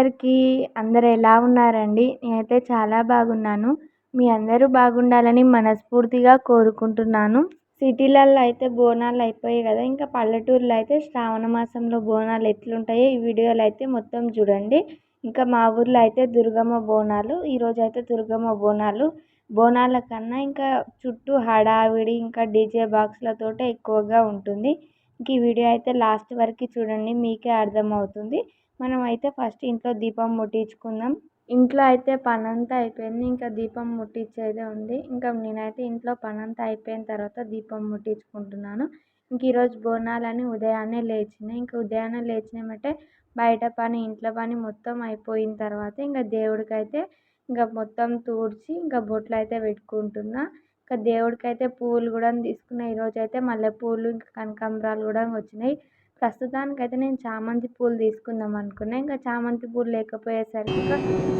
అందరికీ అందరు ఎలా ఉన్నారండి? నేనైతే చాలా బాగున్నాను. మీ అందరూ బాగుండాలని మనస్ఫూర్తిగా కోరుకుంటున్నాను. సిటీలలో అయితే బోనాలు అయిపోయాయి కదా ఇంకా పల్లెటూరులో అయితే శ్రావణ మాసంలో బోనాలు ఎట్లుంటాయో ఈ వీడియోలో అయితే మొత్తం చూడండి. ఇంకా మా ఊర్లో అయితే దుర్గమ్మ బోనాలు ఈరోజు అయితే దుర్గమ్మ బోనాలు. బోనాల కన్నా ఇంకా చుట్టూ హడావిడి ఇంకా డీజే బాక్స్లతోటే ఎక్కువగా ఉంటుంది. ఇంక ఈ వీడియో అయితే లాస్ట్ వరకు చూడండి మీకే అర్థమవుతుంది. మనం అయితే ఫస్ట్ ఇంట్లో దీపం ముట్టించుకుందాం. ఇంట్లో అయితే పని అంతా అయిపోయింది. ఇంకా దీపం ముట్టించేదే ఉంది. ఇంకా నేనైతే ఇంట్లో పని అంతా అయిపోయిన తర్వాత దీపం ముట్టించుకుంటున్నాను. ఇంక ఈరోజు బోనాలని ఉదయాన్నే లేచినాయి ఇంకా ఉదయాన్నే లేచినామంటే బయట పని ఇంట్లో పని మొత్తం అయిపోయిన తర్వాత ఇంకా దేవుడికైతే ఇంకా మొత్తం తుడిచి ఇంకా బొట్లు అయితే పెట్టుకుంటున్నా. ఇంకా దేవుడికైతే పూలు కూడా తీసుకున్న. ఈరోజు అయితే మల్లెపూలు ఇంకా కనకాంబరాలు కూడా వచ్చినాయి. ప్రస్తుతానికైతే నేను చామంతి పూలు తీసుకుందాం అనుకున్నా. ఇంకా చామంతి పూలు లేకపోయేసరికి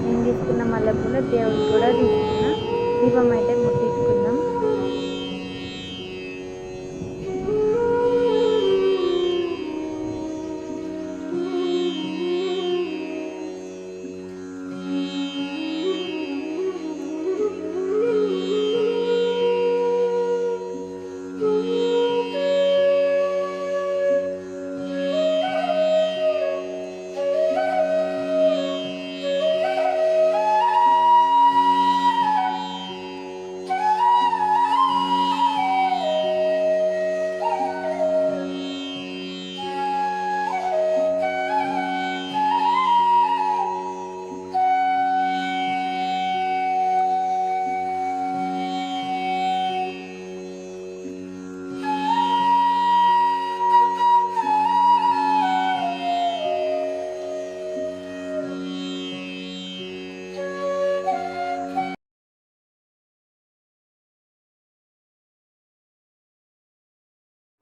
నేను తీసుకున్న? మల్లెపూలు దేవుడు కూడా తీసుకున్నా. దీపం అయితే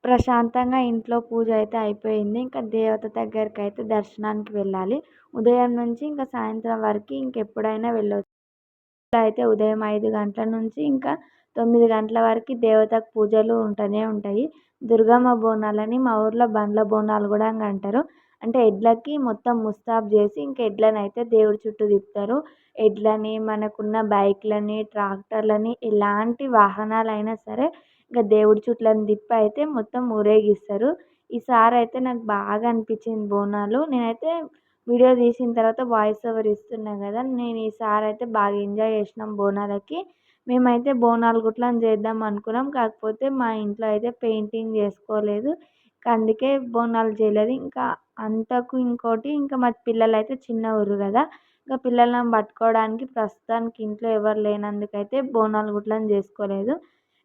ప్రశాంతంగా ఇంట్లో పూజ అయితే అయిపోయింది. ఇంకా దేవత దగ్గరికి అయితే దర్శనానికి వెళ్ళాలి. ఉదయం నుంచి ఇంకా సాయంత్రం వరకు ఇంకెప్పుడైనా వెళ్ళొచ్చు. అయితే ఉదయం ఐదు గంటల నుంచి ఇంకా తొమ్మిది గంటల వరకు దేవతకు పూజలు ఉంటూనే ఉంటాయి. దుర్గమ్మ బోనాలని మా ఊర్లో బండ్ల బోనాలు కూడా అంటారు. అంటే ఎడ్లకి మొత్తం ముస్తాబు చేసి ఇంకా ఎడ్లని అయితే దేవుడి చుట్టూ తిప్పుతారు. ఎడ్లని మనకున్న బైక్లని ట్రాక్టర్లని ఎలాంటి వాహనాలైనా సరే ఇంకా దేవుడి చుట్లను తిప్పి అయితే మొత్తం ఊరేగిస్తారు. ఈసారి అయితే నాకు బాగా అనిపించింది బోనాలు. నేనైతే వీడియో తీసిన తర్వాత వాయిస్ ఓవర్ ఇస్తున్నా కదా నేను ఈసారి అయితే బాగా ఎంజాయ్ చేసినాం బోనాలకి. మేమైతే బోనాలు గుట్లను చేద్దాం అనుకున్నాం. కాకపోతే మా ఇంట్లో అయితే పెయింటింగ్ చేసుకోలేదు. అందుకే బోనాలు చేయలేదు. ఇంకా అంతకు ఇంకోటి ఇంకా మా పిల్లలు అయితే చిన్న ఊరు కదా ఇంకా పిల్లలను పట్టుకోవడానికి ప్రస్తుతానికి ఇంట్లో ఎవరు లేనందుకైతే బోనాలు గుట్లను చేసుకోలేదు.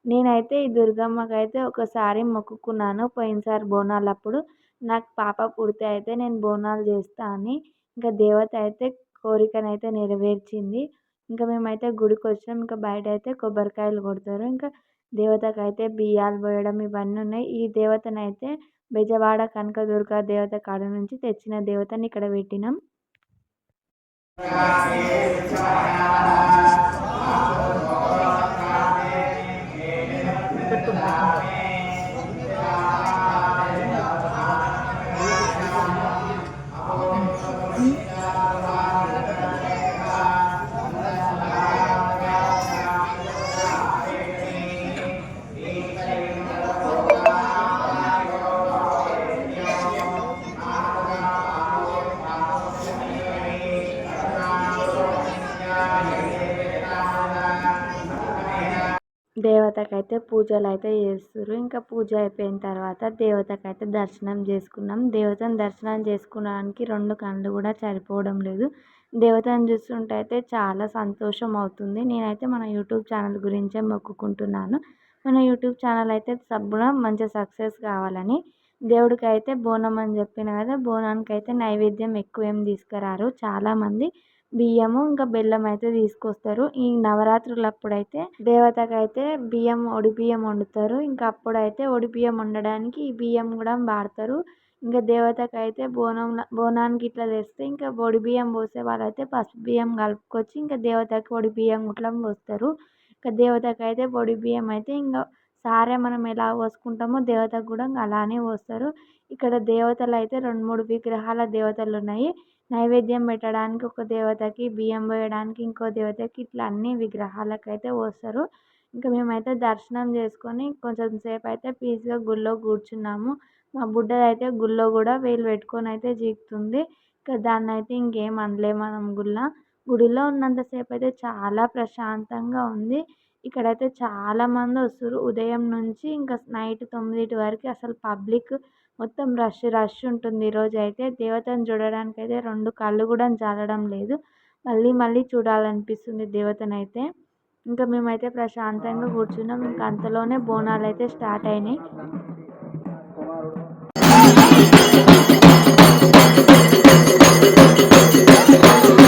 నేనైతే ఈ దుర్గమ్మకి అయితే ఒకసారి మొక్కుకున్నాను పోయినసారి బోనాలు అప్పుడు నాకు పాప పుడితే అయితే నేను బోనాలు చేస్తా అని ఇంకా దేవత అయితే కోరికనైతే నెరవేర్చింది. ఇంకా మేమైతే గుడికి వచ్చినాం ఇంకా బయట అయితే కొబ్బరికాయలు కొడతారు. ఇంకా దేవతకు అయితే బియ్యాలు పోయడం ఇవన్నీ ఉన్నాయి. ఈ దేవతనైతే బెజవాడ కనకదుర్గ దేవత కాడ నుంచి తెచ్చిన దేవతని ఇక్కడ పెట్టినాం. దేవతకైతే పూజలు అయితే చేస్తారు ఇంకా పూజ అయిపోయిన తర్వాత దేవతకైతే దర్శనం చేసుకున్నాం. దేవతను దర్శనం చేసుకోవడానికి రెండు కళ్ళు కూడా సరిపోవడం లేదు. దేవతను చూస్తుంటే అయితే చాలా సంతోషం అవుతుంది. నేనైతే మన యూట్యూబ్ ఛానల్ గురించే మొక్కుకుంటున్నాను. మన యూట్యూబ్ ఛానల్ అయితే సబ్బున మంచి సక్సెస్ కావాలని. దేవుడికి అయితే బోనం అని చెప్పిన కదా బోనానికి అయితే నైవేద్యం ఎక్కువ ఏం తీసుకురారు చాలామంది. బియ్యము ఇంకా బెల్లం అయితే తీసుకొస్తారు. ఈ నవరాత్రులు అప్పుడైతే దేవతకు అయితే బియ్యం ఒడి బియ్యం వండుతారు. ఇంకా అప్పుడైతే ఒడి బియ్యం వండడానికి ఈ బియ్యం కూడా వాడతారు. ఇంకా దేవతకు అయితే బోనం బోనానికి ఇట్లా తెస్తే ఇంకా ఒడి బియ్యం పోసే వాళ్ళైతే పసుపు బియ్యం కలుపుకొచ్చి ఇంకా దేవతకి ఒడి బియ్యం ఇట్లా పోస్తారు. ఇంకా దేవతకు అయితే ఒడి బియ్యం అయితే ఇంకా సారే మనం ఎలా పోసుకుంటామో దేవతకు కూడా అలానే పోస్తారు. ఇక్కడ దేవతలు అయితే రెండు మూడు విగ్రహాల దేవతలు ఉన్నాయి నైవేద్యం పెట్టడానికి ఒక దేవతకి బియ్యం పోయడానికి ఇంకో దేవతకి ఇట్లా అన్ని విగ్రహాలకు అయితే పోస్తారు. ఇంకా మేమైతే దర్శనం చేసుకొని కొంచెం సేపు అయితే పీస్గా గుళ్ళో కూర్చున్నాము. మా బుడ్డది అయితే గుళ్ళో కూడా వేలు పెట్టుకొని అయితే జీకుతుంది ఇంకా దాన్ని అయితే ఇంకేం అనలేము మనం గుళ్ళ. గుడిలో ఉన్నంతసేపు అయితే చాలా ప్రశాంతంగా ఉంది. ఇక్కడైతే చాలామంది వస్తారు. ఉదయం నుంచి ఇంకా నైట్ తొమ్మిదింటి వరకు అసలు పబ్లిక్ మొత్తం రష్ రష్ ఉంటుంది ఈరోజు అయితే దేవతను చూడడానికి అయితే రెండు కళ్ళు కూడా చాలడం లేదు. మళ్ళీ మళ్ళీ చూడాలనిపిస్తుంది దేవతను అయితే ఇంకా మేమైతే ప్రశాంతంగా కూర్చున్నాం. ఇంకా అంతలోనే బోనాలు అయితే స్టార్ట్ అయినాయి. లడ్డుపల్లి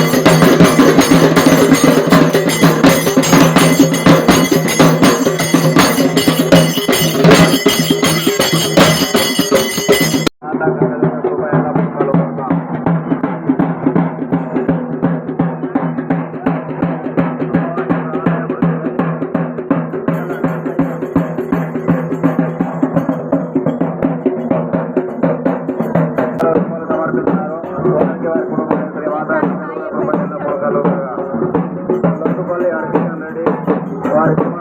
వారికి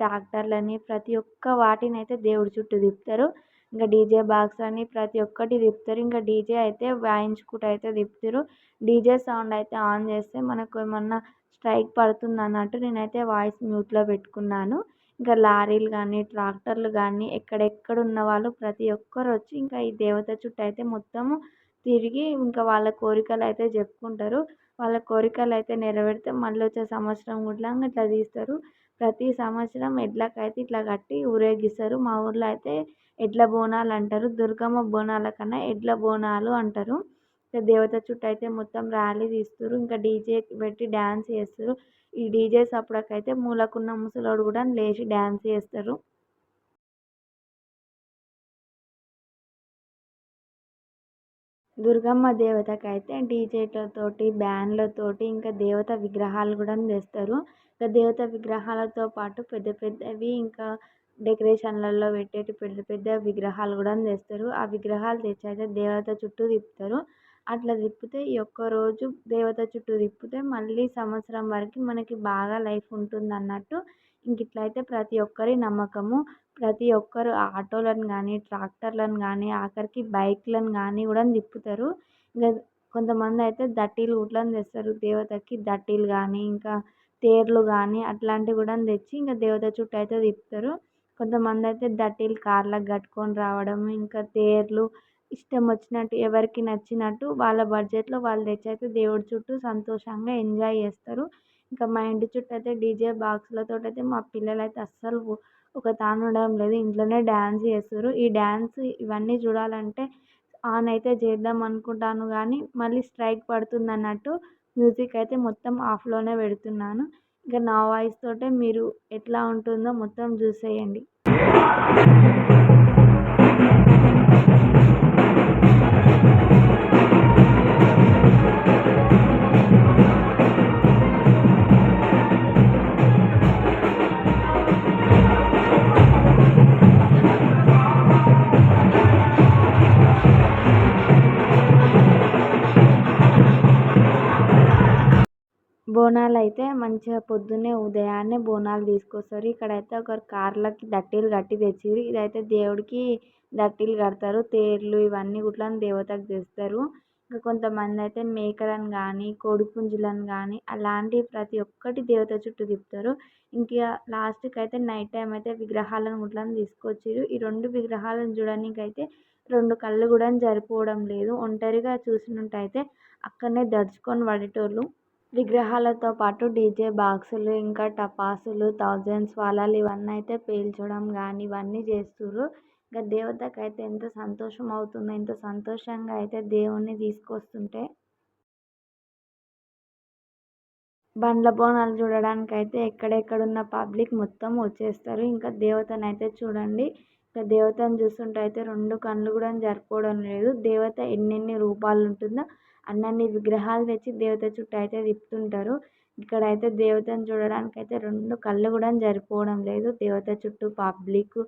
ట్రాక్టర్లని ప్రతి ఒక్క వాటిని అయితే దేవుడి చుట్టూ తిప్పుతారు. ఇంకా డీజే బాక్స్ అని ప్రతి ఒక్కటి తిప్పుతారు. ఇంకా డీజే అయితే వాయించుకుంటూ అయితే తిప్పుతారు. డీజే సౌండ్ అయితే ఆన్ చేస్తే మనకు ఏమన్నా స్ట్రైక్ పడుతుంది అన్నట్టు నేనైతే వాయిస్ మ్యూట్లో పెట్టుకున్నాను. ఇంకా లారీలు కానీ ట్రాక్టర్లు కానీ ఎక్కడెక్కడ ఉన్న వాళ్ళు ప్రతి ఒక్కరు వచ్చి ఇంకా ఈ దేవత చుట్టూ అయితే మొత్తము తిరిగి ఇంకా వాళ్ళ కోరికలు అయితే చెప్పుకుంటారు వాళ్ళ కోరికలు అయితే నెరవేరితే మళ్ళీ వచ్చే సంవత్సరం కూడా ఇట్లా తీస్తారు. ప్రతి సంవత్సరం ఎడ్లకైతే ఇట్లా కట్టి ఊరేగిస్తారు. మా ఊర్లో అయితే ఎడ్ల బోనాలు అంటారు దుర్గమ్మ బోనాల కన్నా ఎడ్ల బోనాలు అంటారు. ఇంకా దేవత చుట్టూ అయితే మొత్తం ర్యాలీ తీస్తారు ఇంకా డీజే పెట్టి డ్యాన్స్ చేస్తారు ఈ డీజే సప్పుడకైతే మూలకున్న ముసలోడు కూడా లేచి డ్యాన్స్ చేస్తారు దుర్గమ్మ దేవతకైతే డీజేలతోటి బ్యాండ్లతోటి ఇంకా దేవత విగ్రహాలు కూడా తెస్తారు ఇంకా దేవత విగ్రహాలతో పాటు పెద్ద పెద్దవి ఇంకా డెకరేషన్లలో పెట్టేటి పెద్ద పెద్ద విగ్రహాలు కూడా తెస్తారు ఆ విగ్రహాలు తెచ్చి అయితే దేవత చుట్టూ తిప్పుతారు అట్లా తిప్పితే ఈ ఒక్క రోజు దేవత చుట్టూ తిప్పితే మళ్ళీ సంవత్సరం వరకు మనకి బాగా లైఫ్ ఉంటుంది అన్నట్టు ఇంక ఇట్లా అయితే ప్రతి ఒక్కరి నమ్మకము. ప్రతి ఒక్కరు ఆటోలను కానీ ట్రాక్టర్లను కానీ ఆఖరికి బైక్లను కానీ కూడా తిప్పుతారు. ఇంకా కొంతమంది అయితే దట్టీలు కూడా తెస్తారు. దేవతకి దట్టీలు కానీ ఇంకా తేర్లు కానీ అట్లాంటివి కూడా తెచ్చి ఇంకా దేవత చుట్టూ అయితే తిప్పుతారు. కొంతమంది అయితే దట్టీలు కార్లకు కట్టుకొని రావడం ఇంకా తేర్లు ఇష్టం వచ్చినట్టు ఎవరికి నచ్చినట్టు వాళ్ళ బడ్జెట్లో వాళ్ళు తెచ్చి అయితే దేవుడి చుట్టూ సంతోషంగా ఎంజాయ్ చేస్తారు. ఇంకా మా ఇంటి చుట్టూ అయితే డీజే బాక్స్లతో అయితే మా పిల్లలు అయితే అస్సలు ఒక తాను ఉండడం లేదు. ఇంట్లోనే డ్యాన్స్ చేస్తారు. ఈ డ్యాన్స్ ఇవన్నీ చూడాలంటే ఆన్ అయితే చేద్దాం అనుకుంటాను కానీ మళ్ళీ స్ట్రైక్ పడుతుంది అన్నట్టు మ్యూజిక్ అయితే మొత్తం ఆఫ్లోనే పెడుతున్నాను. ఇంకా నా వాయిస్ తోటే మీరు ఎట్లా ఉంటుందో మొత్తం చూసేయండి. బోనాలు అయితే మంచిగా పొద్దున్నే ఉదయాన్నే బోనాలు తీసుకొస్తారు. ఇక్కడైతే ఒకరు కార్లకి దట్టీలు కట్టి తెచ్చిర్రు. ఇదైతే దేవుడికి దట్టీలు కడతారు. తేర్లు ఇవన్నీ కూడా దేవతకు తెస్తారు. ఇంకా కొంతమంది అయితే మేకలను కానీ కోడిపుంజులను కానీ అలాంటి ప్రతి ఒక్కటి దేవత చుట్టూ తిప్పుతారు. ఇంకా లాస్ట్కి అయితే నైట్ టైం అయితే విగ్రహాలను గుట్లను తీసుకొచ్చిర్రు. ఈ రెండు విగ్రహాలను చూడడానికి అయితే రెండు కళ్ళు కూడా సరిపోవడం లేదు. ఒంటరిగా చూసినట్టయితే అక్కడనే దడుచుకొని పడేటోళ్ళు. విగ్రహాలతో పాటు డీజే బాక్సులు ఇంకా టపాసులు థౌజండ్స్ వాలాలు ఇవన్నీ అయితే పేల్చడం కానీ ఇవన్నీ చేస్తుర్రు. ఇంకా దేవతకు అయితే ఎంత సంతోషం అవుతుందో ఎంత సంతోషంగా అయితే దేవుణ్ణి తీసుకొస్తుంటే బండ్ల బోనాలు చూడడానికి అయితే ఎక్కడెక్కడ ఉన్న పబ్లిక్ మొత్తం వచ్చేస్తారు. ఇంకా దేవతను అయితే చూడండి ఇంకా దేవతను చూస్తుంటే అయితే రెండు కళ్ళు కూడా జరుపుకోవడం లేదు. దేవత ఎన్నెన్ని రూపాలు ఉంటుందో అన్నన్ని విగ్రహాలు తెచ్చి దేవత చుట్టూ అయితే తిప్పుతుంటారు. ఇక్కడైతే దేవతను చూడడానికి అయితే రెండు కళ్ళు కూడా సరిపోవడం లేదు. దేవత చుట్టూ పబ్లిక్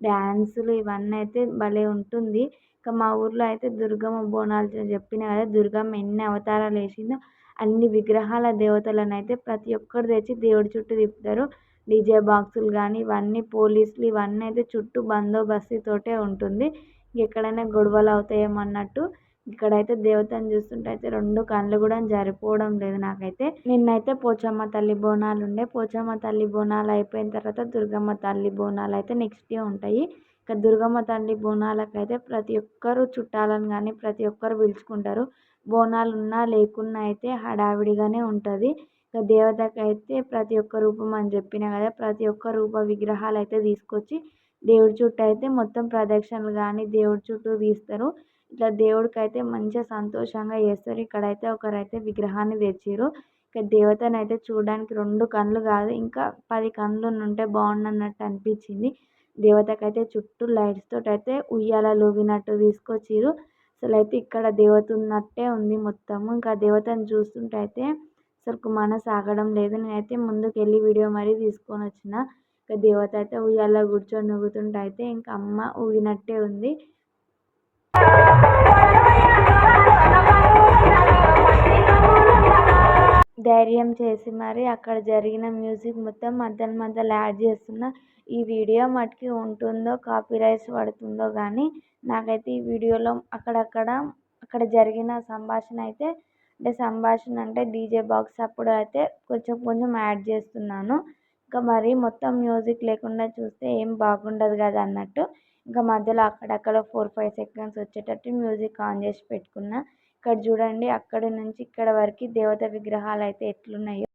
డ్యాన్సులు ఇవన్నీ అయితే భలే ఉంటుంది. ఇంకా మా ఊర్లో అయితే దుర్గమ్మ బోనాలు చెప్పిన కదా దుర్గమ్మ ఎన్ని అవతారాలు వేసిందో అన్ని విగ్రహాల దేవతలను అయితే ప్రతి ఒక్కరు తెచ్చి దేవుడి చుట్టూ తిప్పుతారు. డీజే బాక్సులు కానీ ఇవన్నీ పోలీసులు ఇవన్నీ అయితే చుట్టూ బందోబస్తుతోటే ఉంటుంది. ఎక్కడైనా గొడవలు అవుతాయేమో అన్నట్టు ఇక్కడైతే దేవతను చూస్తుంటే అయితే రెండు కళ్ళు కూడా జరిపోవడం లేదు నాకైతే. నిన్నైతే పోచమ్మ తల్లి బోనాలు ఉండే. పోచమ్మ తల్లి బోనాలు అయిపోయిన తర్వాత దుర్గమ్మ తల్లి బోనాలు అయితే నెక్స్ట్ డే ఉంటాయి. ఇక దుర్గమ్మ తల్లి బోనాలకు అయితే ప్రతి ఒక్కరు చుట్టాలను కానీ ప్రతి ఒక్కరు పిలుచుకుంటారు. బోనాలు ఉన్నా లేకున్నా అయితే హడావిడిగానే ఉంటుంది. ఇక దేవతకి అయితే ప్రతి ఒక్క రూపం అని చెప్పిన కదా ప్రతి ఒక్క రూప విగ్రహాలు అయితే తీసుకొచ్చి దేవుడి చుట్టూ అయితే మొత్తం ప్రదక్షిణలు కానీ దేవుడి చుట్టూ తీస్తారు. ఇట్లా దేవుడికి అయితే మంచిగా సంతోషంగా చేస్తారు. ఇక్కడైతే ఒకరైతే విగ్రహాన్ని తెచ్చిర్రు. ఇక దేవతను అయితే చూడడానికి రెండు కళ్ళు కాదు ఇంకా పది కళ్ళు ఉంటే బాగుండన్నట్టు అనిపించింది. దేవతకైతే చుట్టూ లైట్స్ తోటి అయితే ఉయ్యాలలు ఊగినట్టు తీసుకొచ్చిర్రు. అసలు అయితే ఇక్కడ దేవత ఉన్నట్టే ఉంది మొత్తము. ఇంకా దేవతను చూస్తుంటే అయితే అసలు మనసు ఆగడం లేదు. నేనైతే ముందుకు వెళ్ళి వీడియో మరీ తీసుకొని వచ్చిన. ఇక దేవత అయితే ఉయ్యాల కూర్చొని ఊగుతుంటే అయితే ఇంకా అమ్మ ఊగినట్టే ఉంది. ధైర్యం చేసి మరి అక్కడ జరిగిన మ్యూజిక్ మొత్తం మధ్యలో మధ్యలో యాడ్ చేస్తున్న ఈ వీడియో మటుకి ఉంటుందో కాపీరైట్స్ పడుతుందో కానీ నాకైతే ఈ వీడియోలో అక్కడక్కడ అక్కడ జరిగిన సంభాషణ అయితే అంటే సంభాషణ అంటే డీజే బాక్స్ అప్పుడు అయితే కొంచెం కొంచెం యాడ్ చేస్తున్నాను. ఇంకా మరి మొత్తం మ్యూజిక్ లేకుండా చూస్తే ఏం బాగుండదు కదా అన్నట్టు. ఇంకా మధ్యలో అక్కడక్కడ ఫోర్ ఫైవ్ సెకండ్స్ వచ్చేటట్టు మ్యూజిక్ ఆన్ చేసి పెట్టుకున్న. ఇక్కడ చూడండి అక్కడ నుంచి ఇక్కడ వరకు దేవత విగ్రహాలు అయితే ఎట్లున్నాయో.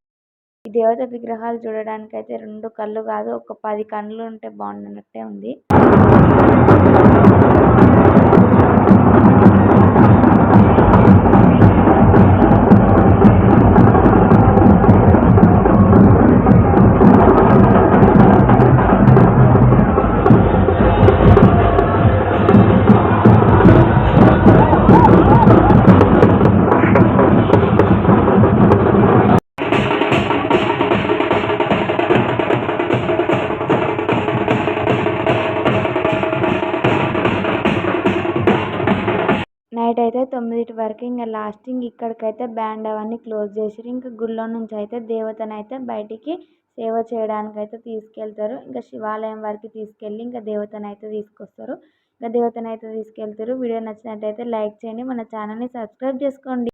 ఈ దేవత విగ్రహాలు చూడడానికి అయితే రెండు కళ్ళు కాదు ఒక పది కళ్ళు ఉంటే బాగుండనట్టే ఉంది. తొమ్మిదింటి ఇంకా ఇంకా లాస్టింగ్ ఇక్కడికైతే బ్యాండ్ అవన్నీ క్లోజ్ చేసిర్రు. ఇంకా గుళ్ళో నుంచి అయితే దేవతను అయితే బయటికి సేవ చేయడానికి అయితే తీసుకెళ్తారు. ఇంకా శివాలయం వరకు తీసుకెళ్ళి ఇంకా దేవతను అయితే తీసుకొస్తారు. ఇంకా దేవతను అయితే తీసుకెళ్తారు. వీడియో నచ్చినట్టయితే లైక్ చేయండి. మన ఛానల్ని సబ్స్క్రైబ్ చేసుకోండి.